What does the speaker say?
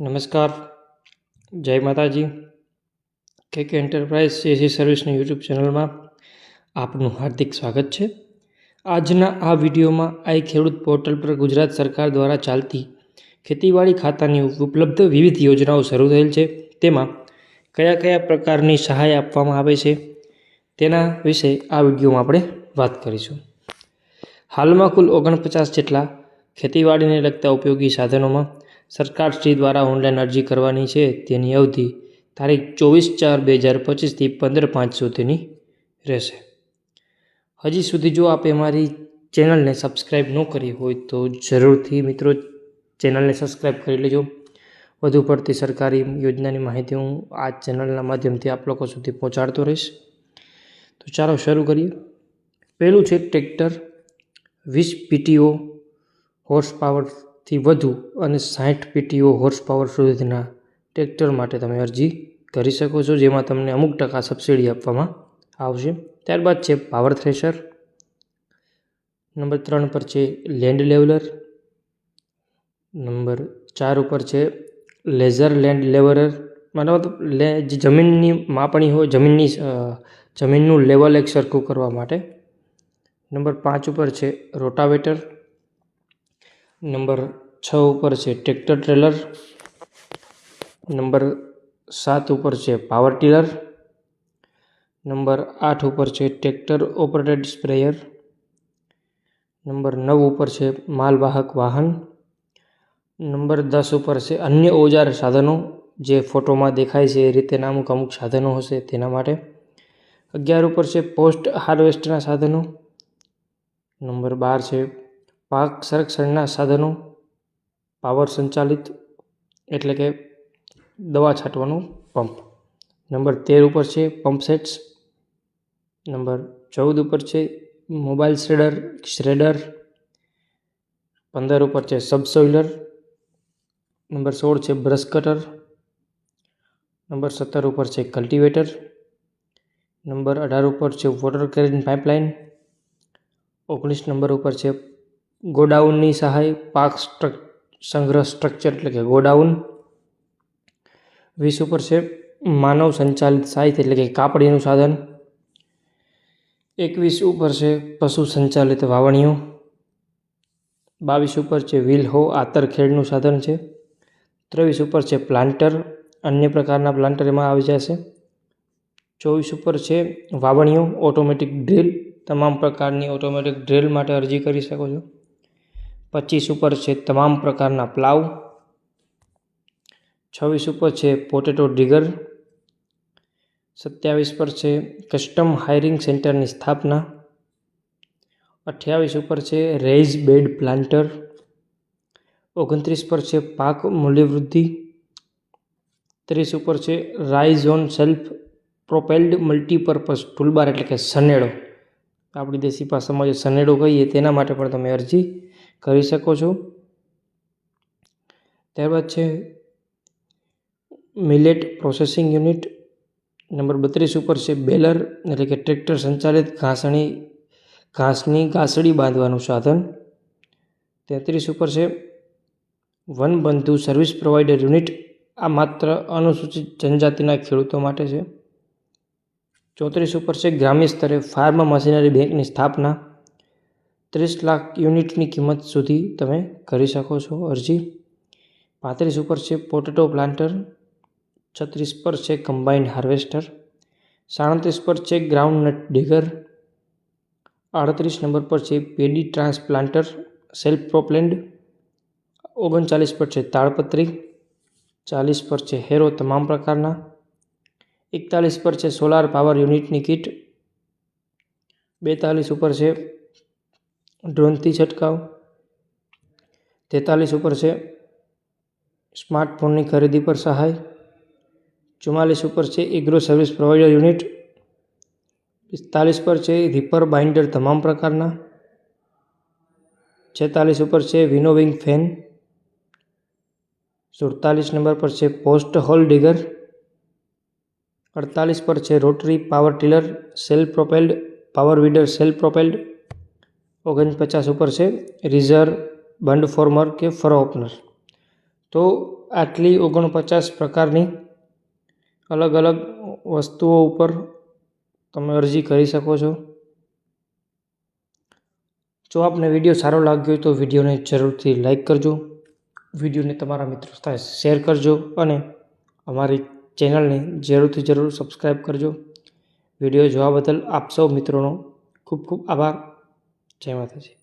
નમસ્કાર. જય માતાજી. કે કે એન્ટરપ્રાઇઝ એસી સર્વિસની યુટ્યુબ ચેનલમાં આપનું હાર્દિક સ્વાગત છે. આજના આ વિડીયોમાં આઈ ખેડૂત પોર્ટલ પર ગુજરાત સરકાર દ્વારા ચાલતી ખેતીવાડી ખાતાની ઉપલબ્ધ વિવિધ યોજનાઓ શરૂ થયેલ છે. તેમાં કયા કયા પ્રકારની સહાય આપવામાં આવે છે તેના વિશે આ વિડીયોમાં આપણે વાત કરીશું. હાલમાં કુલ ઓગણપચાસ જેટલા ખેતીવાડીને લગતા ઉપયોગી સાધનોમાં સરકારશ્રી દ્વારા ઓનલાઈન અરજી કરવાની છે. તેની અવધિ તારીખ ચોવીસ ચાર બે હજાર પચીસથી પંદર પાંચ સુધીની રહેશે. હજી સુધી જો આપે મારી ચેનલને સબસ્ક્રાઈબ ન કરી હોય તો જરૂરથી મિત્રો ચેનલને સબસ્ક્રાઈબ કરી લેજો. વધુ પડતી સરકારી યોજનાની માહિતી હું આ ચેનલના માધ્યમથી આપ લોકો સુધી પહોંચાડતો રહીશ. તો ચાલો શરૂ કરીએ. પહેલું છે ટ્રેક્ટર વીસ પીટીઓ હોર્સ પાવરથી વધુ અને સાઠ પીટીઓ હોર્સ પાવર સુધીના ટ્રેક્ટર માટે તમે અરજી કરી શકો છો, જેમાં તમને અમુક ટકા સબસિડી આપવામાં આવશે. ત્યારબાદ છે પાવર થ્રેશર નંબર ત્રણ પર છે લેન્ડ લેવલર નંબર ચાર ઉપર છે લેઝર લેન્ડ લેવલર મતલબ લે, જે જમીનની માપણી હોય, જમીનની જમીનનું લેવલ એક સરખું કરવા માટે. નંબર પાંચ ઉપર છે રોટાવેટર નંબર છ ઉપર છે ટ્રેક્ટર ટ્રેલર. નંબર સાત ઉપર છે પાવર ટીલર. નંબર આઠ ઉપર છે ટ્રેક્ટર ઓપરેટેડ સ્પ્રેયર. નંબર નવ ઉપર છે માલવાહક વાહન. નંબર દસ ઉપર છે અન્ય ઓજાર સાધનો જે ફોટોમાં દેખાય છે એ રીતેના અમુક અમુક સાધનો હશે તેના માટે. અગિયાર ઉપર છે પોસ્ટ હાર્વેસ્ટના સાધનો. નંબર બાર છે પાક સંરક્ષણના સાધનો, પાવર સંચાલિત એટલે કે દવા છાંટવાનું પંપ. નંબર તેર ઉપર છે પંપ સેટ્સ. નંબર ચૌદ ઉપર છે મોબાઈલ શ્રેડર શ્રેડર પંદર ઉપર છે સબસોઇલર. નંબર સોળ છે બ્રશ કટર. નંબર સત્તર ઉપર છે કલ્ટિવેટર. નંબર અઢાર ઉપર છે વોટર કેરેજ પાઇપલાઇન. ઓગણીસ નંબર ઉપર છે ગોડાઉનની સહાય પાક સ્ટ્રક, સંગ્રહ સ્ટ્રક્ચર એટલે કે ગોડાઉન. વીસ ઉપર છે માનવ સંચાલિત સાહિત્ય એટલે કે કાપડીનું સાધન. એકવીસ ઉપર છે પશુ સંચાલિત વાવણીઓ. બાવીસ ઉપર છે વિલહો આતર ખેડનું સાધન છે. ત્રેવીસ ઉપર છે પ્લાન્ટર, અન્ય પ્રકારના પ્લાન્ટર એમાં આવી જશે. ચોવીસ ઉપર છે વાવણીઓ, ઓટોમેટિક ડ્રીલ. તમામ પ્રકારની ઓટોમેટિક ડ્રીલ માટે અરજી કરી શકો છો. પચીસ ઉપર છે તમામ પ્રકારના પ્લાવ. છવ્વીસ ઉપર છે પોટેટો ડિગર. સત્યાવીસ પર છે કસ્ટમ હાયરિંગ સેન્ટરની સ્થાપના. અઠ્યાવીસ ઉપર છે રેઇઝ બેડ પ્લાન્ટર. ઓગણત્રીસ પર છે પાક મૂલ્યવૃદ્ધિ. ત્રીસ ઉપર છે rise on self propelled multipurpose toolbar એટલે કે સનેડો. આપણી દેશી ભાષામાં જે સનેડો કહીએ તેના માટે પણ તમે અરજી કરી શકો છો? ત્યારબાદ છે મિલેટ પ્રોસેસિંગ યુનિટ નંબર બત્રીસ ઉપર છે, બેલર એટલે કે ટ્રેક્ટર સંચાલિત ઘાસણી, ઘાસની ઘાસડી બાંધવાનું સાધન. તેત્રીસ ઉપર છે વનબંધુ સર્વિસ પ્રોવાઈડર યુનિટ આ માત્ર અનુસૂચિત જનજાતિના ખેડૂતો માટે છે. ચોત્રીસ ઉપર છે, ગ્રામ્ય સ્તરે ફાર્મ મશીનરી બેંકની સ્થાપના. ત્રીસ લાખ યુનિટની કિંમત સુધી તમે કરી શકો છો અરજી. પાંત્રીસ ઉપર છે પોટેટો પ્લાન્ટર, છત્રીસ પર છે કમ્બાઇન્ડ હાર્વેસ્ટર, સાડત્રીસ પર છે ગ્રાઉન્ડનટ ડિગર, આડત્રીસ નંબર પર છે પેડી ટ્રાન્સપ્લાન્ટર, સેલ્ફ પ્રોપ્લેન્ડ, ઓગણચાલીસ પર છે તાળપત્રી ચાલીસ પર છે હેરો તમામ પ્રકારના, એકતાલીસ પર છે સોલાર પાવર યુનિટની કિટ, બેતાલીસ ઉપર છે ડ્રોનથી છંટકાવ. તેતાલીસ ઉપર છે. સ્માર્ટફોનની ખરીદી પર સહાય. ચુમ્માલીસ ઉપર છે. Agro service provider unit. પિસ્તાલીસ પર છે. રિપર બાઇન્ડર તમામ પ્રકારના. છેતાલીસ ઉપર છે. વિનોવિંગ ફેન. સુડતાલીસ નંબર પર છે. Post hole digger. અડતાલીસ પર છે. Rotary power tiller self propelled, power weeder self propelled. ઓગણપચાસ ઉપર છે, રિઝર્વ બંડ ફોર્મર કે ફરો ઓપનર. તો આટલી ઓગણપચાસ પ્રકારની અલગ અલગ વસ્તુઓ ઉપર તમે અરજી કરી શકો છો. જો આપને વીડિયો સારો લાગ્યો હોય તો વિડીયોને જરૂરથી લાઈક કરજો, વિડીયોને તમારા મિત્રો સાથે શેર કરજો અને અમારી ચેનલને જરૂરથી જરૂર સબસ્ક્રાઈબ કરજો. વીડિયો જોવા બદલ આપ સૌ મિત્રોનો ખૂબ ખૂબ આભાર. જય માતાજી